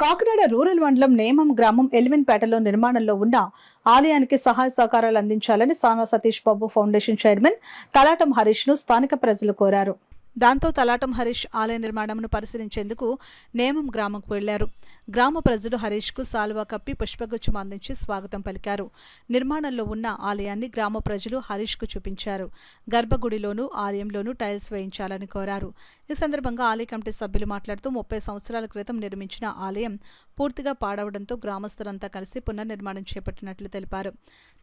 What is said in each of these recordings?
Kakinada rural మండలం నేమం గ్రామం ఎలివెన్పేటలో నిర్మాణంలో ఉన్న ఆలయానికి సహాయ సహకారాలు అందించాలని సానా సతీష్ బాబు ఫౌండేషన్ చైర్మన్ తలాటం హరీష్ను స్థానిక ప్రజలు కోరారు. దాంతో తలాటం హరీష్ ఆలయ నిర్మాణంను పరిశీలించేందుకు నేమం గ్రామంకు వెళ్ళారు గ్రామ ప్రజలు హరీష్కు సాల్వా కప్పి పుష్పగుచ్చం అందించి స్వాగతం పలికారు. నిర్మాణంలో ఉన్న ఆలయాన్ని గ్రామ ప్రజలు హరీష్కు చూపించారు. గర్భగుడిలోనూ ఆలయంలోనూ టైల్స్ వేయించాలని కోరారు. ఈ సందర్భంగా ఆలయ కమిటీ సభ్యులు మాట్లాడుతూ ముప్పై సంవత్సరాల క్రితం నిర్మించిన ఆలయం పూర్తిగా పాడవడంతో గ్రామస్తులంతా కలిసి పునర్నిర్మాణం చేపట్టినట్లు తెలిపారు.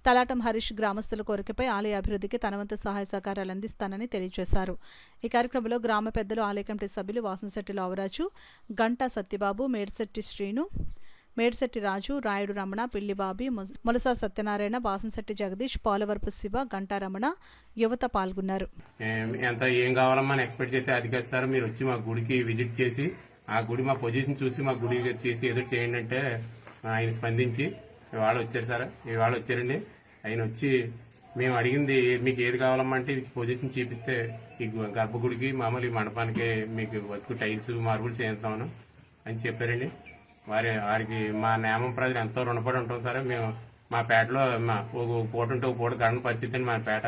తలాటం హరీష్ గ్రామస్తుల కోరికపై ఆలయ అభివృద్ధికి తనవంత సహాయ సహకారాలు అందిస్తానని తెలియజేశారు. ఈ కార్యక్రమంలో గ్రామ పెద్దలు ఆలయ కమిటీ సభ్యులు వాసనశెట్టి లావరాజు గంటా సత్యబాబు మేడ్శెట్టి శ్రీను మేడ్శెట్టి రాజు రాయుడు రమణ పిల్లిబాబి ముస- ములసా సత్యనారాయణ బాసంశెట్టి జగదీష్ పోలవరపు శివ గంటా రమణ యువత పాల్గొన్నారు. ఎంత ఏం కావాలమ్మా ఎక్స్పెక్ట్ చేస్తే అది సార్ మీరు వచ్చి మా గుడికి విజిట్ చేసి ఆ గుడి మా పొజిషన్ చూసి మా గుడి చేసి ఏదో చేయండి అంటే ఆయన స్పందించి ఇవాళ వచ్చారు సార్. ఇవాళ వచ్చారండి. ఆయన వచ్చి మేము అడిగింది మీకు ఏది కావాలమ్మంటే ఇది పొజిషన్ చూపిస్తే ఈ గర్భగుడికి మామూలు మండపానికి మీకు వర్క్ టైల్స్ మార్బుల్స్ వేస్తామను అని చెప్పారండి. వారి వారికి మా నేమం ప్రజలు ఎంతో రుణపడి ఉంటాం సార్. మేము మా పేటలో మా ఒక పూట ఉంటే ఒక పూట గడని పరిస్థితి అండి మా పేట.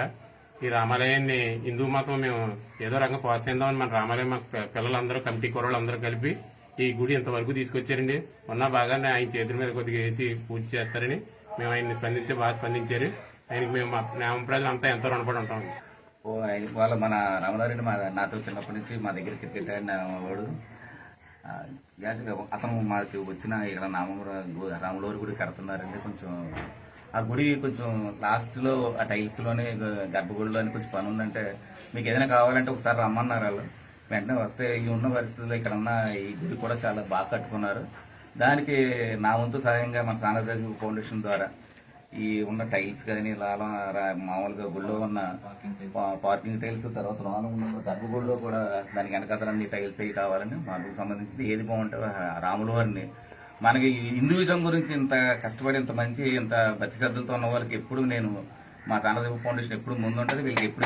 ఈ రామాలయాన్ని హిందూ మతం మేము ఏదో రకంగా ప్రోత్సహిద్దామని మన రామాలయం మా పిల్లలందరూ కమిటీ కుర్రలు అందరూ కలిపి ఈ గుడి ఇంతవరకు తీసుకొచ్చారండి. ఉన్న బాగానే ఆయన చేతుల మీద కొద్దిగా వేసి పూజ చేస్తారని మేము ఆయన్ని స్పందిస్తే బాగా స్పందించారు. ఆయనకి మేము మా నేమం ప్రజలు అంతా ఎంతో రుణపడి ఉంటాం. ఓ ఆయన- వాళ్ళ మన రామనారాయణ మా నాతో చిన్నప్పటి నుంచి మా దగ్గర క్రికెట్ ఆడిన వాడు. అతను మాకు వచ్చిన ఇక్కడ నామం రాములవారి గుడి కడుతున్నారండి. కొంచెం ఆ గుడి కొంచెం లాస్ట్లో ఆ టైల్స్లోనే గర్భగుడిలోనే కొంచెం పని ఉందంటే మీకు ఏదైనా కావాలంటే ఒకసారి రమ్మన్నారు వాళ్ళు. వెంటనే వస్తే ఈ ఉన్న పరిస్థితుల్లో ఇక్కడ ఉన్న ఈ గుడి కూడా చాలా బాగా కట్టుకున్నారు. దానికి నా వంతు సహాయంగా మన సానదాజీ ఫౌండేషన్ ద్వారా ఈ ఉన్న టైల్స్ కానీ ఇలా రా- మామూలుగా గుళ్ళో ఉన్న పా- పార్కింగ్ టైల్స్ తర్వాత లోన ఉన్న గర్భగుడిలో కూడా దానికి వెనకాతలన్నీ టైల్స్ అవి కావాలని మాకు సంబంధించి ఏది బాగుంటే రాముల వారిని మనకి హిందూయిజం గురించి ఇంత కష్టపడి ఇంత మంచి ఇంత భక్తి శ్రద్ధలతో ఉన్న వాళ్ళకి ఎప్పుడు నేను మా సానదేవ ఫౌండేషన్ ఎప్పుడు ముందుంటుంది వీళ్ళకి ఎప్పుడు